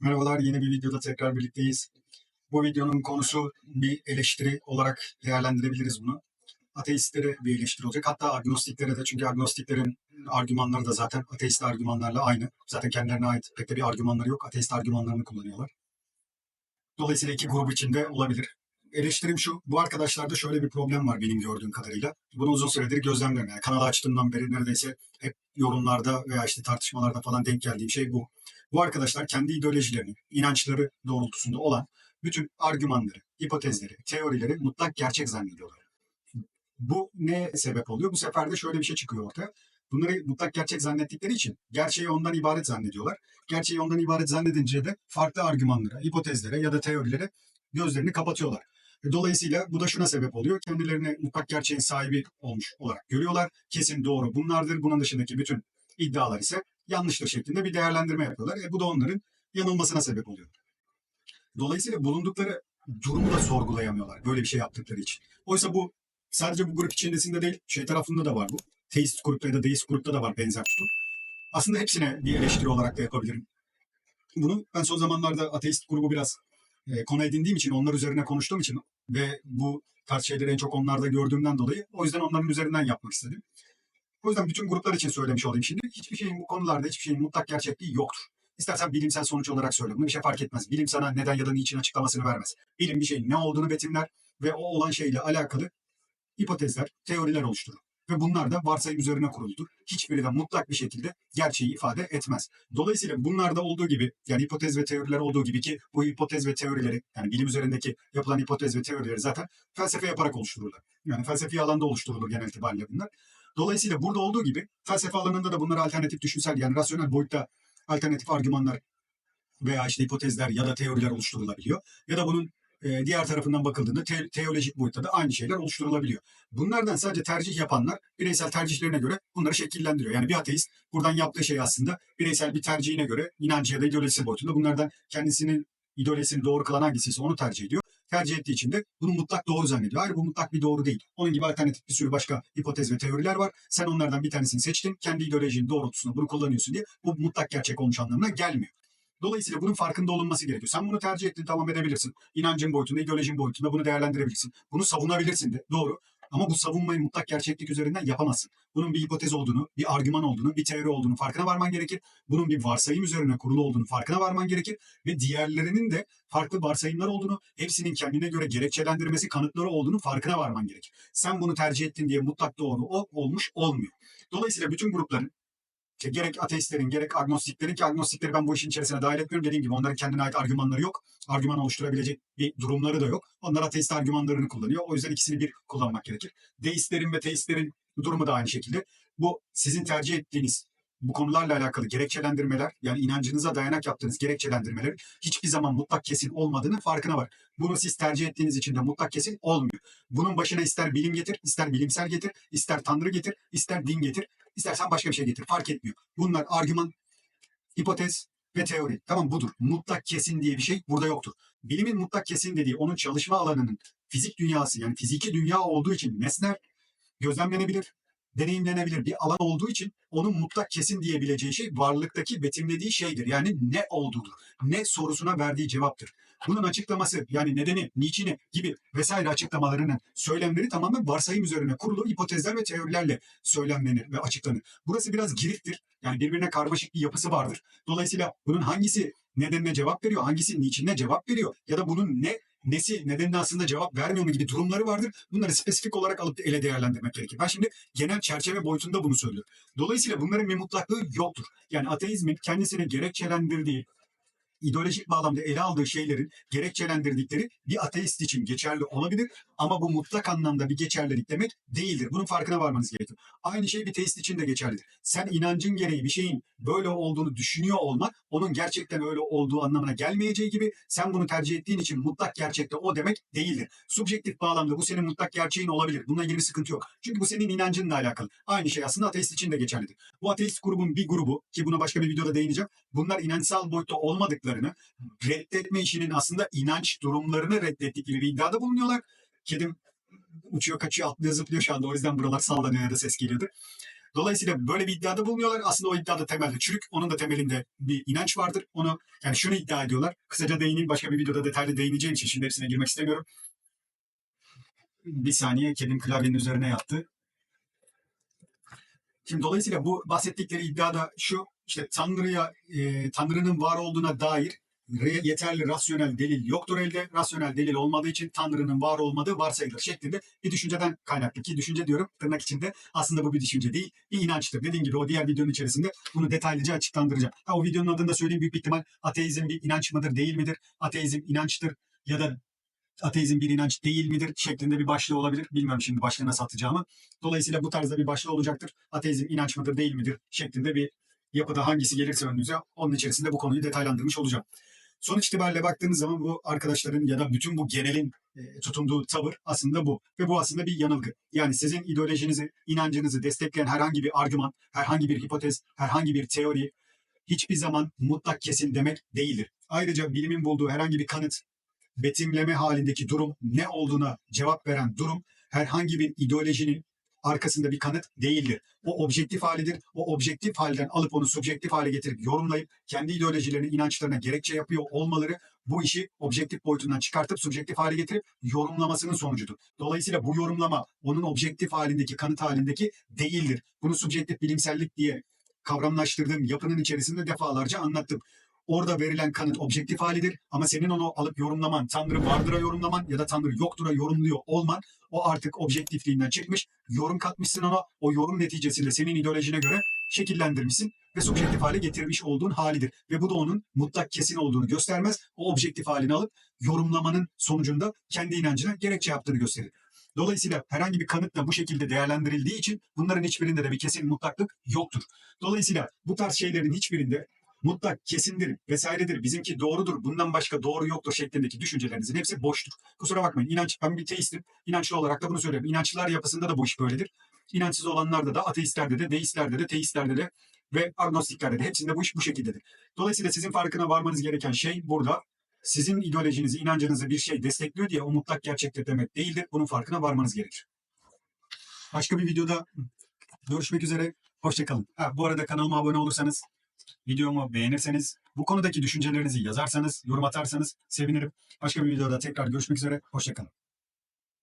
Merhabalar, yeni bir videoda tekrar birlikteyiz. Bu videonun konusu bir eleştiri olarak değerlendirebiliriz bunu. Ateistlere bir eleştiri olacak. Hatta agnostiklere de çünkü agnostiklerin argümanları da zaten ateist argümanlarla aynı. Zaten kendilerine ait pek de bir argümanları yok. Ateist argümanlarını kullanıyorlar. Dolayısıyla iki grup içinde olabilir. Eleştirim şu, bu arkadaşlarda şöyle bir problem var benim gördüğüm kadarıyla. Bunu uzun süredir gözlemliyorum. Yani kanalı açtığımdan beri neredeyse hep yorumlarda veya işte tartışmalarda falan denk geldiğim şey bu. Bu arkadaşlar kendi ideolojilerini, inançları doğrultusunda olan bütün argümanları, hipotezleri, teorileri mutlak gerçek zannediyorlar. Bu ne sebep oluyor? Bu sefer de şöyle bir şey çıkıyor ortaya. Bunları mutlak gerçek zannettikleri için gerçeği ondan ibaret zannediyorlar. Gerçeği ondan ibaret zannedince de farklı argümanlara, hipotezlere ya da teorilere gözlerini kapatıyorlar. Dolayısıyla bu da şuna sebep oluyor. Kendilerini mutlak gerçeğin sahibi olmuş olarak görüyorlar. Kesin doğru bunlardır. Bunun dışındaki bütün iddialar ise yanlıştır şeklinde bir değerlendirme yapıyorlar. E, bu da onların yanılmasına sebep oluyor. Dolayısıyla bulundukları durumu da sorgulayamıyorlar böyle bir şey yaptıkları için. Oysa bu sadece bu grup içerisinde değil, şey tarafında da var bu. Teist grupta ya da deist grupta da var benzer tutum. Aslında hepsine bir eleştiri olarak da yapabilirim. Bunu ben son zamanlarda ateist grubu biraz e, konu edindiğim için, onlar üzerine konuştuğum için ve bu tarz şeyleri en çok onlarda gördüğümden dolayı o yüzden onların üzerinden yapmak istedim. O yüzden bütün gruplar için söylemiş olayım şimdi. Hiçbir şeyin bu konularda hiçbir şeyin mutlak gerçekliği yoktur. İstersen bilimsel sonuç olarak söyle. Bunu bir şey fark etmez. Bilim sana neden ya da niçin açıklamasını vermez. Bilim bir şeyin ne olduğunu betimler ve o olan şeyle alakalı hipotezler, teoriler oluşturur. Ve bunlar da varsayım üzerine kuruludur. Hiçbiri de mutlak bir şekilde gerçeği ifade etmez. Dolayısıyla bunlarda olduğu gibi yani hipotez ve teoriler olduğu gibi ki bu hipotez ve teorileri yani bilim üzerindeki yapılan hipotez ve teorileri zaten felsefe yaparak oluştururlar. Yani felsefi alanda oluşturulur genel itibariyle bunlar. Dolayısıyla burada olduğu gibi felsefe alanında da bunlar alternatif düşünsel yani rasyonel boyutta alternatif argümanlar veya işte hipotezler ya da teoriler oluşturulabiliyor. Ya da bunun e, diğer tarafından bakıldığında te- teolojik boyutta da aynı şeyler oluşturulabiliyor. Bunlardan sadece tercih yapanlar bireysel tercihlerine göre bunları şekillendiriyor. Yani bir ateist buradan yaptığı şey aslında bireysel bir tercihine göre inancı ya da ideolojisi boyutunda bunlardan kendisinin ideolojisini doğru kılan hangisiyse onu tercih ediyor. Tercih ettiği için de bunu mutlak doğru zannediyor. Hayır bu mutlak bir doğru değil. Onun gibi alternatif bir sürü başka hipotez ve teoriler var. Sen onlardan bir tanesini seçtin. Kendi ideolojinin doğrultusunda bunu kullanıyorsun diye bu mutlak gerçek olmuş anlamına gelmiyor. Dolayısıyla bunun farkında olunması gerekiyor. Sen bunu tercih ettin tamam edebilirsin. İnancın boyutunda, ideolojin boyutunda bunu değerlendirebilirsin. Bunu savunabilirsin de doğru. Ama bu savunmayı mutlak gerçeklik üzerinden yapamazsın. Bunun bir hipotez olduğunu, bir argüman olduğunu, bir teori olduğunu farkına varman gerekir. Bunun bir varsayım üzerine kurulu olduğunu farkına varman gerekir. Ve diğerlerinin de farklı varsayımlar olduğunu, hepsinin kendine göre gerekçelendirmesi, kanıtları olduğunu farkına varman gerekir. Sen bunu tercih ettin diye mutlak doğru o olmuş olmuyor. Dolayısıyla bütün grupların gerek ateistlerin gerek agnostiklerin ki agnostikleri ben bu işin içerisine dahil etmiyorum. Dediğim gibi onların kendine ait argümanları yok. Argüman oluşturabilecek bir durumları da yok. Onlar ateist argümanlarını kullanıyor. O yüzden ikisini bir kullanmak gerekir. Deistlerin ve teistlerin durumu da aynı şekilde. Bu sizin tercih ettiğiniz bu konularla alakalı gerekçelendirmeler yani inancınıza dayanak yaptığınız gerekçelendirmeler hiçbir zaman mutlak kesin olmadığının farkına var. Bunu siz tercih ettiğiniz için de mutlak kesin olmuyor. Bunun başına ister bilim getir, ister bilimsel getir, ister tanrı getir, ister din getir, istersen başka bir şey getir. Fark etmiyor. Bunlar argüman, hipotez ve teori. Tamam budur. Mutlak kesin diye bir şey burada yoktur. Bilimin mutlak kesin dediği onun çalışma alanının fizik dünyası yani fiziki dünya olduğu için nesneler gözlemlenebilir, deneyimlenebilir bir alan olduğu için onun mutlak kesin diyebileceği şey varlıktaki betimlediği şeydir. Yani ne olduğudur. Ne sorusuna verdiği cevaptır. Bunun açıklaması yani nedeni, niçini gibi vesaire açıklamalarının söylemleri tamamen varsayım üzerine kurulu hipotezler ve teorilerle söylemlenir ve açıklanır. Burası biraz giriftir. Yani birbirine karmaşık bir yapısı vardır. Dolayısıyla bunun hangisi nedenine cevap veriyor, hangisi niçinine cevap veriyor ya da bunun ne nesi nedenine aslında cevap vermiyor mu gibi durumları vardır. Bunları spesifik olarak alıp ele değerlendirmek gerekir. Ben şimdi genel çerçeve boyutunda bunu söylüyorum. Dolayısıyla bunların bir mutlaklığı yoktur. Yani ateizmin kendisini gerekçelendirdiği, ideolojik bağlamda ele aldığı şeylerin gerekçelendirdikleri bir ateist için geçerli olabilir ama bu mutlak anlamda bir geçerlilik demek değildir. Bunun farkına varmanız gerekiyor. Aynı şey bir teist için de geçerlidir. Sen inancın gereği bir şeyin böyle olduğunu düşünüyor olmak onun gerçekten öyle olduğu anlamına gelmeyeceği gibi sen bunu tercih ettiğin için mutlak gerçekte o demek değildir. Subjektif bağlamda bu senin mutlak gerçeğin olabilir. Bununla ilgili bir sıkıntı yok. Çünkü bu senin inancınla alakalı. Aynı şey aslında ateist için de geçerlidir. Bu ateist grubun bir grubu ki buna başka bir videoda değineceğim. Bunlar inançsal boyutta olmadıklarını reddetme işinin aslında inanç durumlarını reddettikleri bir iddiada bulunuyorlar. Kedim uçuyor, kaçıyor, atlıyor, zıplıyor şu anda. O yüzden buralar sallanıyor ya da ses geliyordu. Dolayısıyla böyle bir iddiada bulunuyorlar. Aslında o iddiada temelde çürük. Onun da temelinde bir inanç vardır. Onu yani şunu iddia ediyorlar. Kısaca değineyim. Başka bir videoda detaylı değineceğim için şimdi hepsine girmek istemiyorum. Bir saniye kedim klavyenin üzerine yattı. Şimdi dolayısıyla bu bahsettikleri iddiada şu işte Tanrı'ya e, Tanrı'nın var olduğuna dair yeterli rasyonel delil yoktur elde. Rasyonel delil olmadığı için Tanrı'nın var olmadığı varsayılır şeklinde bir düşünceden kaynaklı ki düşünce diyorum tırnak içinde aslında bu bir düşünce değil bir inançtır. Dediğim gibi o diğer videonun içerisinde bunu detaylıca açıklandıracağım. Ha, o videonun adını da söyleyeyim büyük ihtimal ateizm bir inanç mıdır değil midir? Ateizm inançtır ya da ateizm bir inanç değil midir şeklinde bir başlığı olabilir. Bilmiyorum şimdi başlığı nasıl atacağımı. Dolayısıyla bu tarzda bir başlığı olacaktır. Ateizm inanç mıdır değil midir şeklinde bir yapıda hangisi gelirse önünüze onun içerisinde bu konuyu detaylandırmış olacağım. Sonuç itibariyle baktığınız zaman bu arkadaşların ya da bütün bu genelin e, tutunduğu tavır aslında bu. Ve bu aslında bir yanılgı. Yani sizin ideolojinizi, inancınızı destekleyen herhangi bir argüman, herhangi bir hipotez, herhangi bir teori hiçbir zaman mutlak kesin demek değildir. Ayrıca bilimin bulduğu herhangi bir kanıt, betimleme halindeki durum ne olduğuna cevap veren durum herhangi bir ideolojinin arkasında bir kanıt değildir. O objektif halidir. O objektif halden alıp onu subjektif hale getirip yorumlayıp kendi ideolojilerini, inançlarına gerekçe yapıyor olmaları bu işi objektif boyutundan çıkartıp subjektif hale getirip yorumlamasının sonucudur. Dolayısıyla bu yorumlama onun objektif halindeki, kanıt halindeki değildir. Bunu subjektif bilimsellik diye kavramlaştırdığım yapının içerisinde defalarca anlattım. Orada verilen kanıt objektif halidir ama senin onu alıp yorumlaman, Tanrı vardıra yorumlaman ya da Tanrı yoktura yorumluyor olman o artık objektifliğinden çıkmış, yorum katmışsın ona, o yorum neticesinde senin ideolojine göre şekillendirmişsin ve subjektif hale getirmiş olduğun halidir. Ve bu da onun mutlak kesin olduğunu göstermez. O objektif halini alıp yorumlamanın sonucunda kendi inancına gerekçe yaptığını gösterir. Dolayısıyla herhangi bir kanıt da bu şekilde değerlendirildiği için bunların hiçbirinde de bir kesin mutlaklık yoktur. Dolayısıyla bu tarz şeylerin hiçbirinde mutlak kesindir vesairedir, bizimki doğrudur, bundan başka doğru yoktur şeklindeki düşüncelerinizin hepsi boştur. Kusura bakmayın inanç, ben bir teistim. İnançlı olarak da bunu söylüyorum. İnançlılar yapısında da bu iş böyledir. İnançsız olanlarda da ateistlerde de, deistlerde de, teistlerde de ve agnostiklerde de hepsinde bu iş bu şekildedir. Dolayısıyla sizin farkına varmanız gereken şey burada sizin ideolojinizi, inancınızı bir şey destekliyor diye o mutlak gerçektir demek değildir. Bunun farkına varmanız gerekir. Başka bir videoda görüşmek üzere. Hoşçakalın. Ha, bu arada kanalıma abone olursanız, videomu beğenirseniz, bu konudaki düşüncelerinizi yazarsanız, yorum atarsanız sevinirim. Başka bir videoda tekrar görüşmek üzere. Hoşçakalın.